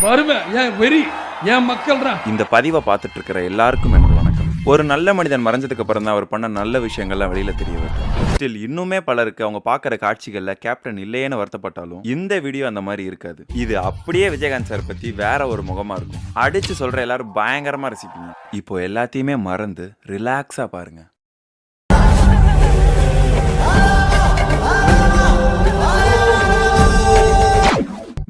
வருவேன். ஏன் வெறி? என் மக்கள்ரா? இந்த பதிவை பார்த்துட்டு இருக்கிற எல்லாருக்கும் எனது வணக்கம். ஒரு நல்ல மனிதன் மறைஞ்சதுக்கு அப்புறம் தான் அவர் பண்ண நல்ல விஷயங்கள்லாம் வெளியில தெரிய வருது. ஸ்டில் இன்னுமே பலருக்கு அவங்க பார்க்குற காட்சிகள்ல கேப்டன் இல்லையேன்னு வருத்தப்பட்டாலும் இந்த வீடியோ அந்த மாதிரி இருக்காது. இது அப்படியே விஜயகாந்த் சார் பத்தி வேற ஒரு முகமா இருக்கும். அடிச்சு சொல்ற எல்லாரும் பயங்கரமா ரசிப்பீங்க. இப்போ எல்லாத்தையுமே மறந்து ரிலாக்ஸா பாருங்க.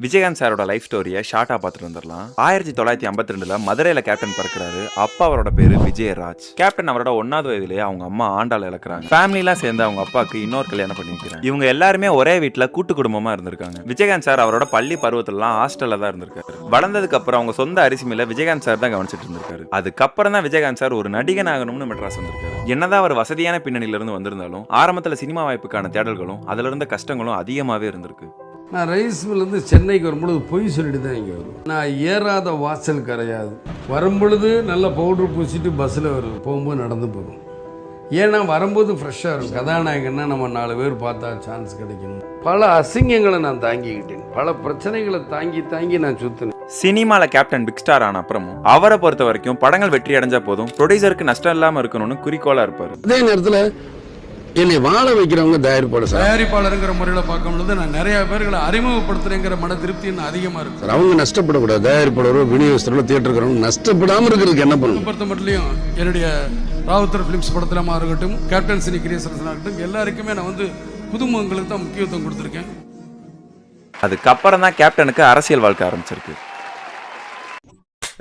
விஜயகாந்த் சாரோட லைஃப் ஸ்டோரியை ஷார்ட்டாக பார்த்துட்டு வந்துடலாம். ஆயிரத்தி தொள்ளாயிரத்தி ஐம்பத்தி ரெண்டுல மதுரையில் கேப்டன் பிறக்கிறாரு. அப்பா அவரோட பேரு விஜயராஜ். கேப்டன் அவரோட ஒன்னாவது வயதிலேயே அவங்க அம்மா ஆண்டாள் இழக்கிறாங்க. ஃபேமிலிலாம் சேர்ந்து அவங்க அப்பாவுக்கு இன்னொரு கல்யாணம் பண்ணி வைக்கிறாங்க இவங்க எல்லாருமே ஒரே வீட்டில் கூட்டு குடும்பமாக இருந்திருக்காங்க. விஜயகாந்த் சார் அவரோட பள்ளி பருவத்திலலாம் ஹாஸ்டலில் தான் இருந்திருக்காரு. வளர்ந்ததுக்கு அப்புறம் அவங்க சொந்த அரிசி மேல விஜயகாந்த் சார் தான் கவனிச்சிட்டு இருந்திருக்காரு. அதுக்கப்புறம் தான் விஜயகாந்த் சார் ஒரு நடிகன் ஆகணும்னு மெட்ராஸ் வந்திருக்காரு. என்னதான் அவர் வசதியான பின்னணியில இருந்து வந்திருந்தாலும் ஆரம்பத்தில் சினிமா வாய்ப்புக்கான தேடல்களும் அதில் இருந்த கஷ்டங்களும் அதிகமாகவே இருந்திருக்கு. நான் ரைஸ் மில்லேருந்து சென்னைக்கு வரும்பொழுது பொய் சொல்லிட்டு தான் இங்கே வருவேன். நான் ஏறாத வாசல் கரையாது வரும்பொழுது நல்லா பவுடர் பூசிட்டு பஸ்ஸில் வருவேன் போகும்போது நடந்து போகும். ஏன்னா வரும்போது ஃப்ரெஷ்ஷாக இருக்கும். கதாநாயகன்னா நம்ம நாலு பேர் பார்த்தா சான்ஸ் கிடைக்கணும். பல அசிங்கங்களை நான் தாங்கிக்கிட்டேன். பல பிரச்சனைகளை தாங்கி தாங்கி நான் சுற்றினேன் சினிமால கேப்டன் பிக் ஸ்டார் ஆன அப்புறமும் அவரை பொறுத்த வரைக்கும் படங்கள் வெற்றி அடைஞ்சா போதும். ப்ரொடியூசருக்கு நஷ்டம் இல்லாம இருக்கணும்னு குறிக்கோளா இருப்பாரு. அதே நேரத்தில் என்னை வாழ வைக்கிறவங்க தயாரிப்பாளர் சார். தயாரிப்பாளருங்கிற முறையில் பார்க்கும் பொழுது நான் நிறைய பேர்களை அறிமுகப்படுத்துறேங்கிற மன திருப்தி இன்னும் அதிகமாக இருக்கும் சார் அவங்க நஷ்டப்படக்கூடாது. தயாரிப்பாளரோ விநியோகஸ்தரோ தியேட்டருக்கிறவங்க நஷ்டப்படாமல் இருக்கிறதுக்கு என்ன பண்ணணும்? பொறுத்த மட்டும் என்னுடைய ராவுத்தர் ஃபிலிம்ஸ் படத்திலமா இருக்கட்டும் கேப்டன் சினி கிரியேஷன்ஸாக இருக்கட்டும் எல்லாருக்குமே நான் வந்து புதுமுகங்களுக்கு தான் முக்கியத்துவம் கொடுத்துருக்கேன். அதுக்கப்புறம் தான் கேப்டனுக்கு அரசியல் வாழ்க்கை ஆரம்பிச்சிருக்கு.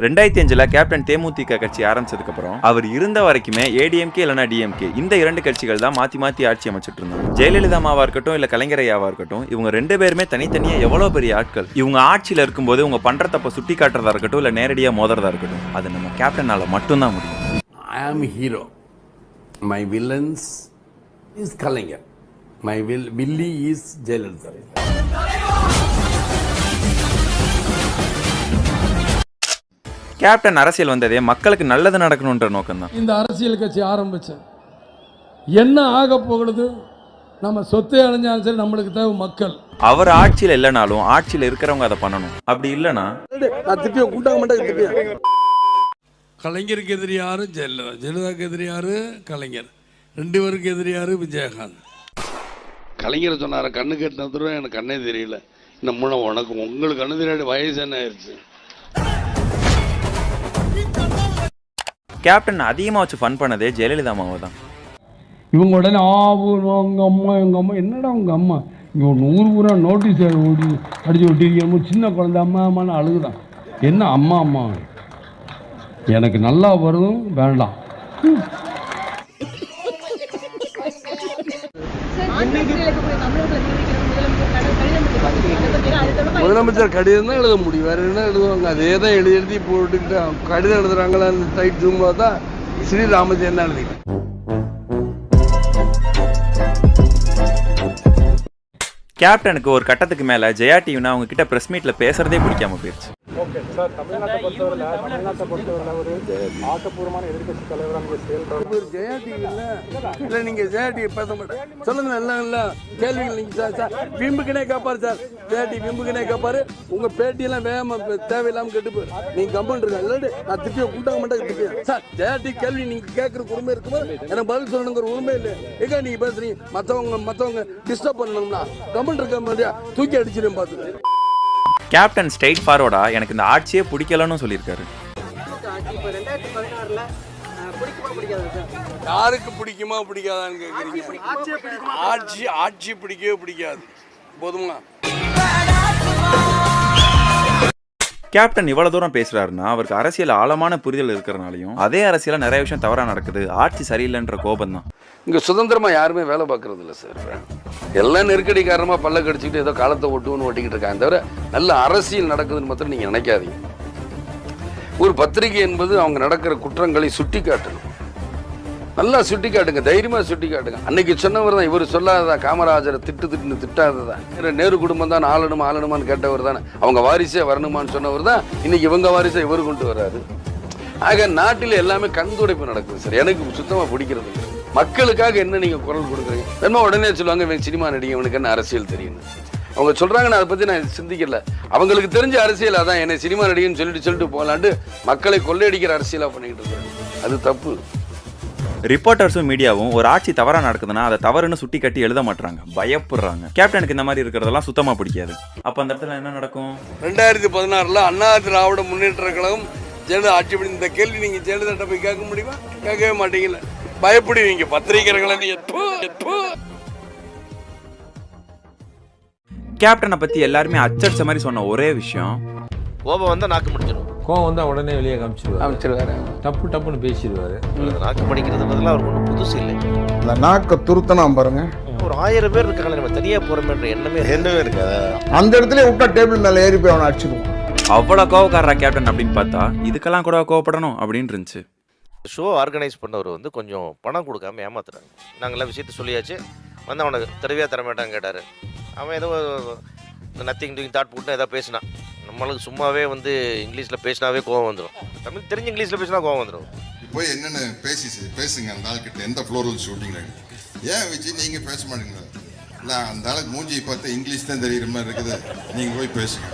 ரெண்டாயிரத்தி அஞ்சுல கேப்டன் தேமுதிக கட்சி ஆரம்பிச்சதுக்கு அப்புறம் அவர் இருந்த வரைக்குமே ஏடிஎம்கே இல்லைனா டிஎம்கே இந்த இரண்டு கட்சிகள் தான் மாத்தி மாத்தி ஆட்சி அமைச்சிட்டு இருந்தாங்க. ஜெயலலிதா அம்மாவா இருக்கட்டும் இல்ல கலைஞரையாவா இருக்கட்டும் இவங்க ரெண்டு பேருமே தனித்தனியா எவ்வளவு பெரிய ஆட்கள்? இவங்க ஆட்சியில இருக்கும்போது இவங்க பண்ற தப்ப சுட்டி காட்டுறதா இருக்கட்டும் இல்ல நேரடியா மோதுறதா இருக்கட்டும் அது நம்ம கேப்டனால மட்டும்தான் முடியும். I am hero my villains is Kalaignar. My will Willy is Jayalalithaa. Captain அரசியல் வந்ததே மக்களுக்கு நல்லது நடக்கணுன்ற நோக்கம் தான் இந்த அரசியல் கட்சி ஆரம்பித்தேன் என்ன ஆக போகிறது நம்ம சொத்தை அடைஞ்சாலும் சரி நம்மளுக்கு தேவை மக்கள். அவர் ஆட்சியில இல்லைனாலும் ஆட்சியில இருக்கிறவங்க அதை பண்ணணும். அப்படி இல்லைன்னா நான் திருப்பியும் கூட்டாக மாட்டேன் திருப்பியும் கலைஞருக்கு எதிரி யாரு? ஜெயலலிதா. ஜெயலலிதாவுக்கு எதிரி யாரு? கலைஞர். ரெண்டு பேருக்கு எதிரி யாரு? விஜயகாந்த். கலைஞர் சொன்னார? கண்ணு கட்டின தூரம் எனக்கு கண்ணே தெரியல. இந்த முன்ன உனக்கு உங்களுக்கு கண்ணு தெரியாத வயசு என்ன ஆயிடுச்சு கேப்டன் அதிகமா வச்சு ஃபன் பண்ணதே ஜெயலலிதா அம்மாவை தான். இவங்க உடனே ஆவு உங்கள் அம்மா எங்கள் அம்மா. என்னடா உங்கள் அம்மா? இங்கே ஒரு நூறு பூரா நோட்டீஸ் ஓடி அடிச்சு ஒட்டிருக்கோம் சின்ன குழந்தை அம்மா அம்மான்னு அழுகுதான் என்ன அம்மா அம்மா? எனக்கு நல்லா வரும் வேண்டாம். முதலமைச்சர் கடிதம் தான் எழுத முடியும். வேற என்ன எழுதுவாங்க? அதே தான் எழுதி எழுதி போட்டுக்கிட்டு கடிதம் எழுதுறாங்களா அந்த டைட் ஜூம் தான் ஸ்ரீராமஜெயன் தான் எழுதிக்கிட்டு கேப்டனுக்கு ஒரு கட்டத்துக்கு மேலே ஜெயா டிவினா அவங்க கிட்ட ப்ரெஸ் மீட்டில் பேசுறதே பிடிக்காம போயிடுச்சு சார் தமிழ்நாட்டை பொறுத்தவரை தமிழ்நாட்டை பொறுத்தவரை ஒரு ஆக்கப்பூர்வமான எதிர்கட்சி தலைவராக நீங்கள் ஜெயா டிவியில் இல்லை. நீங்கள் ஜெயாடியை பேச மாட்டேன் சொல்லுங்க நல்லா இல்லை கேள்விகள் நீங்கள் சார் சார். விம்புக்குனே கேட்பாரு சார். ஜெயாடி விம்புக்குனே கேட்பாரு உங்கள் பேட்டியெல்லாம் வேகமாக தேவையில்லாமல் கெட்டு போயிரு. நீங்கள் கம்பெனி இருக்கா இல்லாட்டி நான் திருப்பியும் கூட்டாக மாட்டேன் திருப்பியும் சார் ஜெயாடி கேள்வி நீங்கள் கேட்குற உரிமை இருக்கும்போது எனக்கு பதில் சொல்லணுங்கிற உரிமை இல்லை. ஏக்கா நீங்கள் பேசுகிறீங்க மற்றவங்க மற்றவங்க டிஸ்டர்ப் பண்ணணும்னா கம்பெனி இருக்க மாதிரியா தூக்கி அடிச்சிடும் பார்த்துட்டு கேப்டன் ஸ்ட்ரைட் ஃபார்வர்டா எனக்கு இந்த ஆட்சியே பிடிக்கலன்னு சொல்லியிருக்காரு. யாருக்கு பிடிக்குமா பிடிக்காதான்னு கேட்குறீங்க ஆட்சி ஆட்சி பிடிக்கவே பிடிக்காது. போதுமா கேப்டன் இவ்வளவு தூரம் பேசுறாருன்னா அவருக்கு அரசியல் ஆழமான புரிதல் இருக்கிறனாலையும் அதே அரசியல நிறைய விஷயம் தவறா நடக்குது. ஆட்சி சரியில்லைன்ற கோபம் தான். இங்கே சுதந்திரமா யாருமே வேலை பார்க்கறது இல்லை சார் எல்லாம் நெருக்கடி காரணமாக பல்ல கடிச்சிக்கிட்டு ஏதோ காலத்தை ஒட்டுவோன்னு ஓட்டிக்கிட்டு இருக்காங்க. தவிர நல்ல அரசியல் நடக்குதுன்னு மாத்திரம் நீங்கள் நினைக்காதீங்க. ஒரு பத்திரிகை என்பது அவங்க நடக்கிற குற்றங்களை சுட்டி காட்டணும் நல்லா சுட்டி காட்டுங்க தைரியமா சுட்டி காட்டுங்க. அன்னைக்கு சொன்னவர் தான் இவர் சொல்லாததா காமராஜரை திட்டு திட்டுன்னு திட்டாததா. நேரு குடும்பம் தான் ஆளணுமா ஆளணுமான்னு கேட்டவர் தானே. அவங்க வாரிசே வரணுமான்னு சொன்னவர் தான் இன்னைக்கு இவங்க வாரிசை இவர் கொண்டு வர்றாரு. ஆக நாட்டில் எல்லாமே கண்துடைப்பு நடக்குது சார். எனக்கு சுத்தமா பிடிக்கிறது மக்களுக்காக என்ன நீங்க குரல் கொடுக்குறீங்க? என்ன உடனே சொல்லுவாங்க இவன் சினிமா நடிகை இவனுக்கு என்ன அரசியல் தெரியும் அவங்க சொல்றாங்க நான் அதை பத்தி நான் சிந்திக்கல. அவங்களுக்கு தெரிஞ்ச அரசியல் அதான் என்னை சினிமா நடிகைன்னு சொல்லிட்டு சொல்லிட்டு போகலான்ட்டு மக்களை கொள்ளையடிக்கிற அரசியலா பண்ணிக்கிட்டு இருக்காங்க அது தப்பு. ரிப்போர்ட்டர்ஸும் மீடியாவும் ஒரு ஆட்சி தவறா நடக்குதுன்னா அதை தவறுன்னு சுட்டி கட்டி எழுத மாட்டாங்க பயப்படுறாங்க கேப்டனுக்கு இந்த மாதிரி இருக்கிறதெல்லாம் சுத்தமா பிடிக்காது. அப்ப அந்த இடத்துல என்ன நடக்கும்? ரெண்டாயிரத்தி பதினாறுல அண்ணா திராவிட முன்னேற்ற கழகம் ஜெயலலிதா ஆட்சி பண்ணி இந்த கேள்வி நீங்க ஜெயலலிதா போய் கேட்க முடியுமா? கேட்கவே மாட்டீங்கல்ல. பயப்படுவீங்க. பத்திரிகைகளை. கேப்டனை பத்தி எல்லாருமே அச்சடிச்ச மாதிரி சொன்ன ஒரே விஷயம் கோபம் வந்தா நாக்கு முடிச்சிடும் கோவம் வந்தால் உடனே வெளியே காமிச்சிருவாரு. அமைச்சிருவாரு டப்பு டப்புன்னு பேசிடுவாரு. நாக்கு மடிக்கிறதுன்றதுலாம் அவருக்கு ஒன்றும் புதுசு இல்லை. இந்த நாக்க துருத்தனா பாருங்க. ஒரு ஆயிரம் பேர் இருக்காங்களே நம்ம தனியா போறோமேன்ற எண்ணமே எண்ணமே இருக்காது அந்த இடத்துல விட்டா டேபிள் மேல ஏறி போய் அவனை அடிச்சிருவான் அவ்வளவு கோவக்காரரா கேப்டன் அப்படின்னு பார்த்தா இதுக்கெல்லாம் கூட கோவப்படணும் அப்படின்னு இருந்துச்சு. ஷோ ஆர்கனைஸ் பண்ணவர் வந்து கொஞ்சம் பணம் கொடுக்காம ஏமாத்துறாங்க நாங்களாம் விஷயத்த சொல்லியாச்சு. வந்து அவனுக்கு தருவியா தர மாட்டான்னு கேட்டார். அவன் ஏதோ நத்திங் டூயிங் தாட் போட்டு ஏதோ பேசினான். நம்மளுக்கு சும்மாவே வந்து இங்கிலீஷில் பேசினாவே கோவம் வந்துடும் தமிழ் தெரிஞ்சு இங்கிலீஷில் பேசினா கோவம் வந்துடும் போய் என்னென்ன பேசி பேசுங்க அந்த ஆள்கிட்ட எந்த ஃப்ளோரல் ஷூட்டிங் ஏன் விஜய் நீங்கள் பேச மாட்டீங்களா? இல்லை அந்த ஆளுக்கு மூஞ்சி பார்த்து இங்கிலீஷ் தான் தெரியுற மாதிரி இருக்குது. நீங்கள் போய் பேசுங்க.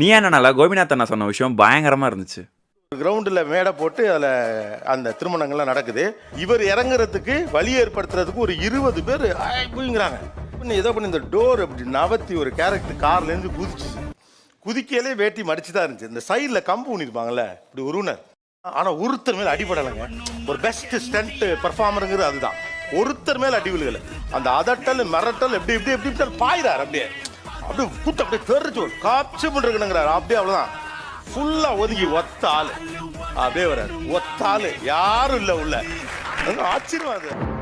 நீ என்னனால கோபிநாத் அண்ணா சொன்ன விஷயம் பயங்கரமா இருந்துச்சு. கிரவுண்டில் மேடை போட்டு அதில் அந்த திருமணங்கள்லாம் நடக்குது. இவர் இறங்குறதுக்கு வழி ஏற்படுத்துறதுக்கு ஒரு இருபது பேர் புரியுங்கிறாங்க பண்ணி ஏதோ பண்ணி இந்த டோர் அப்படி நவத்தி ஒரு கேரக்டர் கார்லேருந்து குதிச்சு குதிக்கையிலே வேட்டி மடிச்சு தான் இருந்துச்சு. இந்த சைடில் கம்பு ஊனிருப்பாங்கல்ல இப்படி உருவினர் ஆனால் ஒருத்தர் மேலே அடிபடலைங்க ஒரு பெஸ்ட் ஸ்டண்ட் பர்ஃபார்மருங்கிறது அதுதான். ஒருத்தர் மேலே அடி விழுகலை. அந்த அதட்டல் மிரட்டல் எப்படி எப்படி எப்படி இப்படி பாயிறார் அப்படியே. அப்படியே கூட்டம் அப்படியே தெரிஞ்சு காப்சி பண்ணிருக்கணுங்கிறார் அப்படியே அவ்வளோதான் ஃபுல்லா ஒதுங்கி ஒத்த ஆளு. அப்படியே வராரு ஒத்த ஆளு. யாரும் இல்ல உள்ள.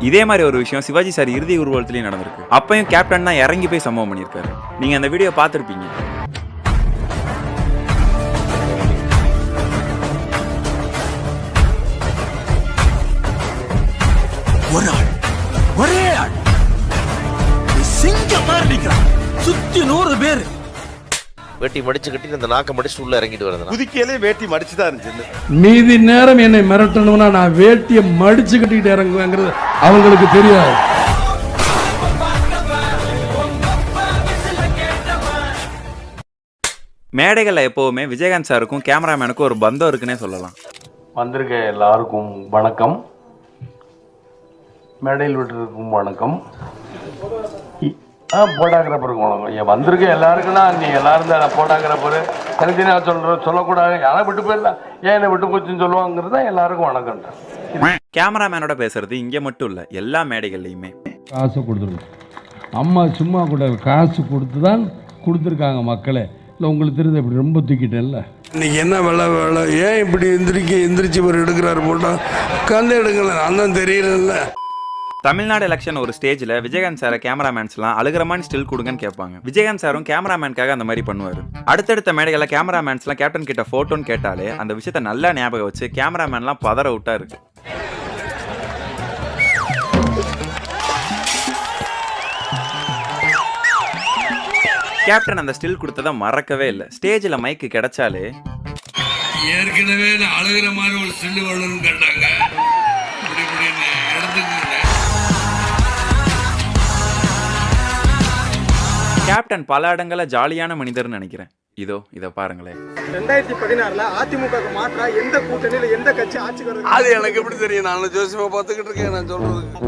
இதே மாதிரி ஒரு விஷயம் சிவாஜி சார் இறுதி ஊர்வலத்திலையும் நடந்திருக்கு. அப்பயும் கேப்டன் தான் இறங்கி போய் சம்பவம் பண்ணியிருக்காரு. நீங்க அந்த வீடியோ பார்த்துருப்பீங்க. வெட்டி மடிச்சு கட்டி இந்த நாக்கை மடிச்சு உள்ள இறங்கிட்டு வரதுனா குதிக்கையிலே வேட்டி மடிச்சு தான் இருந்துச்சு. மீதி நேரம் என்னை மிரட்டணும்னா நான் வேட்டியை மடிச்சு கட்டிக்கிட்டு இறங்குவேங்கிறது அவங்களுக்கு தெரியாது. மேடைகளில் எப்போவுமே விஜயகாந்த் சாருக்கும் கேமராமேனுக்கும் ஒரு பந்தம் இருக்குன்னே சொல்லலாம். வந்திருக்க எல்லாருக்கும் வணக்கம். மேடையில் விட்டுருக்கும் வணக்கம். ஆ போட்டாக்கிறப்பருக்கு வணக்கம் ஏன் வந்திருக்க எல்லாருக்குன்னா நீ எல்லாரும் தான் போட்டாக்கிறப்பரு எனக்கு நான் சொல்கிறேன் சொல்லக்கூடாது. யாரை விட்டு போயிடலாம். ஏன் என்னை விட்டு போச்சுன்னு சொல்லுவாங்கிறது தான் எல்லாருக்கும் வணக்கம்ன்றேன் கேமராமேனோட பேசுறது இங்கே மட்டும் இல்லை எல்லா மேடைகள்லையுமே. காசு கொடுத்துருங்க அம்மா சும்மா கூட காசு கொடுத்து தான் கொடுத்துருக்காங்க மக்களே. இல்லை உங்களுக்கு தெரிஞ்சு இப்படி ரொம்ப தூக்கிட்டேன்ல. இன்னைக்கு என்ன வேலை வேலை? ஏன் இப்படி எந்திரிக்க எந்திரிச்சு ஒரு எடுக்கிறாரு போட்டா? உட்காந்து எடுக்கல தான் தெரியல தமிழ்நாடு எலெக்ஷன் ஒரு ஸ்டேஜில் விஜயகாந்த் சாரை கேமராமேன்ஸ்லாம் அழுகிறமான ஸ்டில் கொடுங்கன்னு கேட்பாங்க. விஜயகாந்த் சாரும் கேமராமேனுக்காக அந்த மாதிரி பண்ணுவார். அடுத்தடுத்த மேடைகளில் கேமராமேன்ஸ்லாம் கேப்டன் கிட்ட ஃபோட்டோன்னு கேட்டாலே அந்த விஷயத்தை நல்லா ஞாபகம் வச்சு கேமராமேன்லாம் பதற விட்டா இருக்கு. கேப்டன் அந்த ஸ்டில் கொடுத்ததை மறக்கவே இல்லை. ஸ்டேஜில் மைக்கு கிடைச்சாலே ஏற்கனவே நான் அழுகிற மாதிரி ஒரு ஸ்டில் வரணும்னு கேட்டாங்க. இப்படி இப்படின்னு எடுத்துக்கிட்டேன் கேப்டன் பல இடங்களில் ஜாலியான மனிதர்னு நினைக்கிறேன். இதோ இதை பாருங்களேன் ரெண்டாயிரத்தி பதினாறுல அதிமுக மாற்றா எந்த கூட்டணியில எந்த கட்சி ஆட்சிக்கு வருது அது எனக்கு எப்படி தெரியும்? நான் ஜோசியமா பார்த்துக்கிட்டு இருக்கேன் நான் சொல்றதுக்கு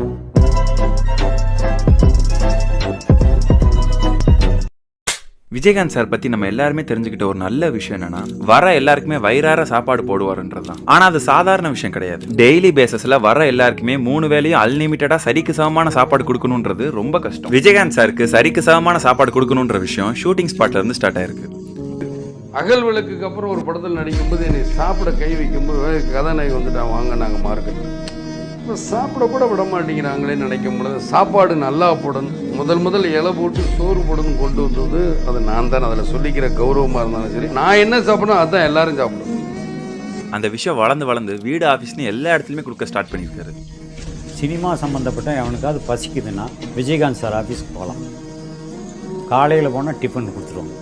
விஜயகாந்த் சார் பத்தி நம்ம எல்லாருமே தெரிஞ்சுக்கிட்ட ஒரு நல்ல விஷயம் என்னன்னா வர எல்லாருக்குமே வயிறார சாப்பாடு போடுவாருன்றதுதான் ஆனா அது சாதாரண விஷயம் கிடையாது. டெய்லி பேசஸ்ல வர எல்லாருக்குமே மூணு வேலையும் அன்லிமிட்டடா சரிக்கு சமமான சாப்பாடு கொடுக்கணுன்றது ரொம்ப கஷ்டம். விஜயகாந்த் சாருக்கு சரிக்கு சமமான சாப்பாடு கொடுக்கணுன்ற விஷயம் ஷூட்டிங் ஸ்பாட்ல இருந்து ஸ்டார்ட் ஆயிருக்கு. அகல் விளக்குக்கு அப்புறம் ஒரு படத்தில் நடிக்கும் போது என்னை சாப்பிட கை வைக்கும்போது "ஏய், கதாநாயகி வந்துட்டான் வாங்க நாங்கள் மார்க்கெட் இப்போ சாப்பிட கூட விட மாட்டேங்கிறாங்களே நினைக்கும் பொழுது சாப்பாடு நல்லா போடணும். முதல் முதல் இலை போட்டு சோறு போடணும் கொண்டு வந்தது அது நான் தான். அதில் சொல்லிக்கிற கௌரவமாக இருந்தாலும் சரி நான் என்ன சாப்பிடணும் அதுதான் எல்லாரும் சாப்பிடணும். அந்த விஷயம் வளர்ந்து வளர்ந்து வீடு ஆஃபீஸ்னு எல்லா இடத்துலையுமே கொடுக்க ஸ்டார்ட் பண்ணியிருக்காரு. சினிமா சம்மந்தப்பட்ட எவனுக்காவது பசிக்குதுன்னா விஜயகாந்த் சார் ஆஃபீஸ்க்கு போகலாம். காலையில் போனால் டிஃபன் கொடுத்துருவாங்க.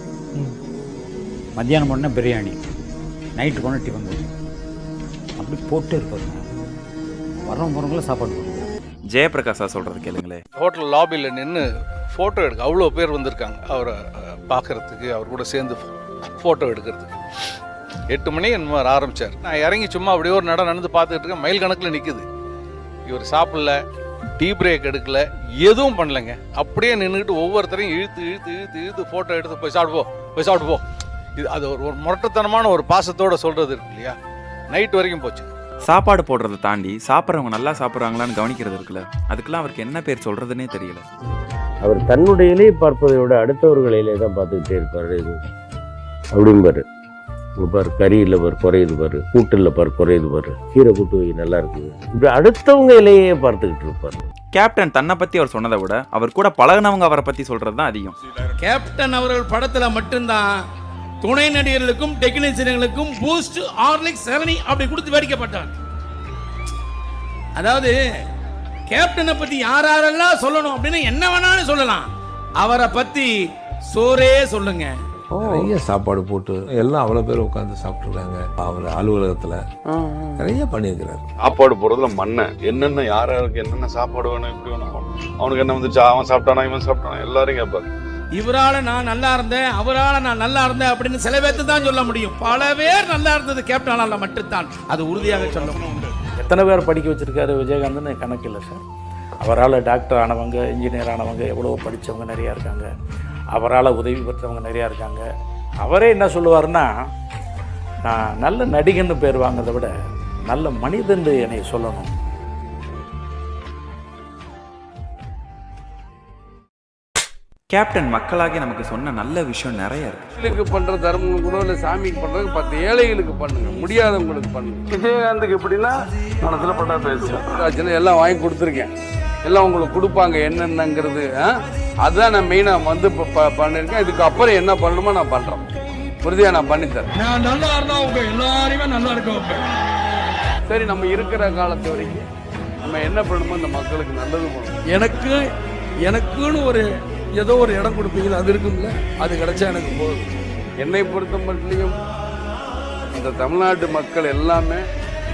மத்தியானம் போனால் பிரியாணி. நைட்டு போனால் டிஃபன் கொடுத்துருவாங்க. அப்படி போட்டு இருப்பாருங்க. வரவங்க போகிறவங்களும் சாப்பாடு கொடுக்குறாங்க ஜெயபிரகாஷ் சார் சொல்றது கேளுங்களேன் ஹோட்டல் லாபியில் நின்று ஃபோட்டோ எடுக்க அவ்வளோ பேர் வந்திருக்காங்க. அவரை பார்க்கறதுக்கு அவர் கூட சேர்ந்து ஃபோட்டோ எடுக்கிறதுக்கு. எட்டு மணி என்னமோ ஆரம்பிச்சார். நான் இறங்கி சும்மா அப்படியே ஒரு நட நடந்து பார்த்துட்டு இருக்கேன். மைல் கணக்கில் நிற்குது இவர் சாப்பிடல டீ பிரேக் எடுக்கல எதுவும் பண்ணலைங்க. அப்படியே நின்றுட்டு ஒவ்வொருத்தரையும் இழுத்து இழுத்து இழுத்து இழுத்து ஃபோட்டோ எடுத்து போய் சாப்பிட்டு போ போய் சாப்பிட்டு போ. இது அது ஒரு ஒரு முரட்டுத்தனமான ஒரு பாசத்தோட சொல்கிறது இருக்கு இல்லையா? நைட் வரைக்கும் போச்சு. சாப்பாடு போடுறதை தாண்டி சாப்பிட்றவங்க நல்லா சாப்பிட்றாங்களான்னு கவனிக்கிறது இருக்குல்ல? அதுக்கெல்லாம் அவருக்கு என்ன பேர் சொல்றதுனே தெரியல. அவர் தன்னுடையிலே பார்ப்பதை விட அடுத்தவர்களிலே தான் பார்த்துக்கிட்டே இருப்பார் இது. அப்படிம்பாரு பாரு. கறியில் பாரு குறையுது பாரு. கூட்டில் பாரு குறையுது பாரு. கீரை கூட்டு வை நல்லா இருக்குது. இப்படி அடுத்தவங்க இலையே பார்த்துக்கிட்டு இருப்பார். கேப்டன் தன்னை பத்தி அவர் சொன்னதை விட அவர் கூட பழகுனவங்க அவரை பத்தி சொல்றது தான் அதிகம். கேப்டன் அவர்கள் படத்துல மட்டும்தான் துணை நடிகர்களுக்கும் டெக்னீசியன்களுக்கும் பூஸ்ட் ஹார்லிக்ஸ் செவனி அப்படி கொடுத்து வேடிக்கப்பட்டான் அதாவது கேப்டனை பத்தி யார் யாரெல்லாம் சொல்லணும் அப்படின்னு என்ன வேணாலும் சொல்லலாம். அவரை பத்தி சோரே சொல்லுங்க. நிறைய சாப்பாடு போட்டு எல்லாம் அவ்வளோ பேர் உட்காந்து சாப்பிட்ருக்காங்க அவர் அலுவலகத்தில் நிறைய பண்ணியிருக்கிறார். சாப்பாடு போடுறதுல மண்ணை. என்னென்ன யார் யாருக்கு என்னென்ன சாப்பாடு வேணும் எப்படி வேணும் அவனுக்கு என்ன வந்துச்சு? அவன் சாப்பிட்டானா இவன் சாப்பிட்டானா? எல்லாரும் கேட்பாரு. இவரால் நான் நல்லா இருந்தேன் அவரால் நான் நல்லா இருந்தேன் அப்படின்னு சில பேர்த்து தான் சொல்ல முடியும். பல பேர் நல்லா இருந்தது கேப்டனால் மட்டும்தான். அது உறுதியாக சொல்ல எத்தனை பேர் படிக்க வச்சுருக்காரு விஜயகாந்த்னு? கணக்கு இல்லை சார். அவரால் டாக்டர் ஆனவங்க இன்ஜினியர் ஆனவங்க எவ்வளோ படித்தவங்க நிறையா இருக்காங்க. அவரால் உதவி பெற்றவங்க நிறையா இருக்காங்க. அவரே என்ன சொல்லுவாருன்னா நான் நல்ல நடிகன்னு பேர் வாங்கிறத விட நல்ல மனிதன் என்னை சொல்லணும். கேப்டன் மக்களாகி நமக்கு சொன்ன நல்ல விஷயம் நிறைய இருக்கு. கோயிலுக்கு பண்ற தர்மம் கூட இல்லை சாமிக்கு பண்றது பத்து ஏழைகளுக்கு பண்ணுங்க முடியாதவங்களுக்கு பண்ணுங்க. விஜயகாந்துக்கு எப்படின்னா மனசுல பட்டா பேசுவேன் ஆச்சுன்னா எல்லாம் வாங்கி கொடுத்துருக்கேன். எல்லாம் உங்களுக்கு கொடுப்பாங்க என்னென்னங்கிறது? அதுதான் நான் மெயினாக வந்து பண்ணியிருக்கேன் இதுக்கு அப்புறம் என்ன பண்ணணுமோ நான் பண்ணுறேன் உறுதியாக நான் பண்ணித்தரேன். நான் நல்லா இருந்தா உங்க எல்லாரையுமே நல்லா இருக்க வைப்பேன் சரி நம்ம இருக்கிற காலத்து வரைக்கும் நம்ம என்ன பண்ணணுமோ இந்த மக்களுக்கு நல்லது பண்ணணும். எனக்கு எனக்குன்னு ஒரு ஏதோ ஒரு இடம் கொடுப்பீங்களா அது இருக்கும்ல? அது கிடைச்சா எனக்கு போதும். என்னை பொறுத்த மட்டும் இந்த தமிழ்நாட்டு மக்கள் எல்லாமே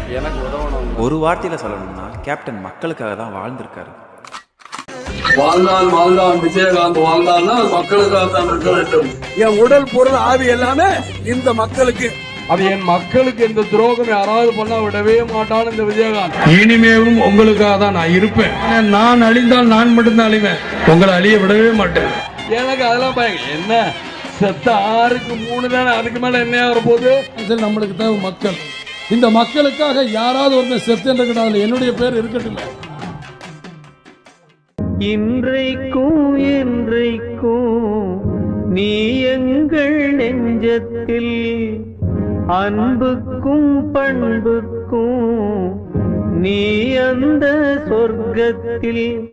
எனக்கு உதவணும். ஒரு வார்த்தையில சொல்லணும்னா கேப்டன் மக்களுக்காக தான் வாழ்ந்திருக்காரு. வாழ்ந்தான் வாழ்ந்தான் விஜயகாந்த் வாழ்ந்தான்னா மக்களுக்காக தான் இருக்க வேண்டும். என் உடல் பொருள் ஆவி எல்லாமே இந்த மக்களுக்கு அது என் மக்களுக்கு இந்த துரோகம் யாராவது பண்ணா விடவே மாட்டான் இந்த விஜயகாந்த். இனிமேலும் உங்களுக்காக தான் நான் இருப்பேன். ஆனா நான் அழிந்தால் நான் மட்டும்தான் அழிவேன். உங்களை அழிய விடவே மாட்டேன். எனக்கு அதெல்லாம் பயம். என்ன? செத்த ஆறுக்கு மூணு தானே? அதுக்கு மேல என்ன வர போகுது? நம்மளுக்கு தேவை மக்கள். இந்த மக்களுக்காக யாராவது ஒருத்தர் செத்து இருக்கணும் என்னுடைய பேர் இருக்கட்டும் இன்றைக்கும் என்றைக்கும் நீ எங்கள் நெஞ்சத்தில் அன்புக்கும் பண்புக்கும் நீ அந்த சொர்க்கத்தில்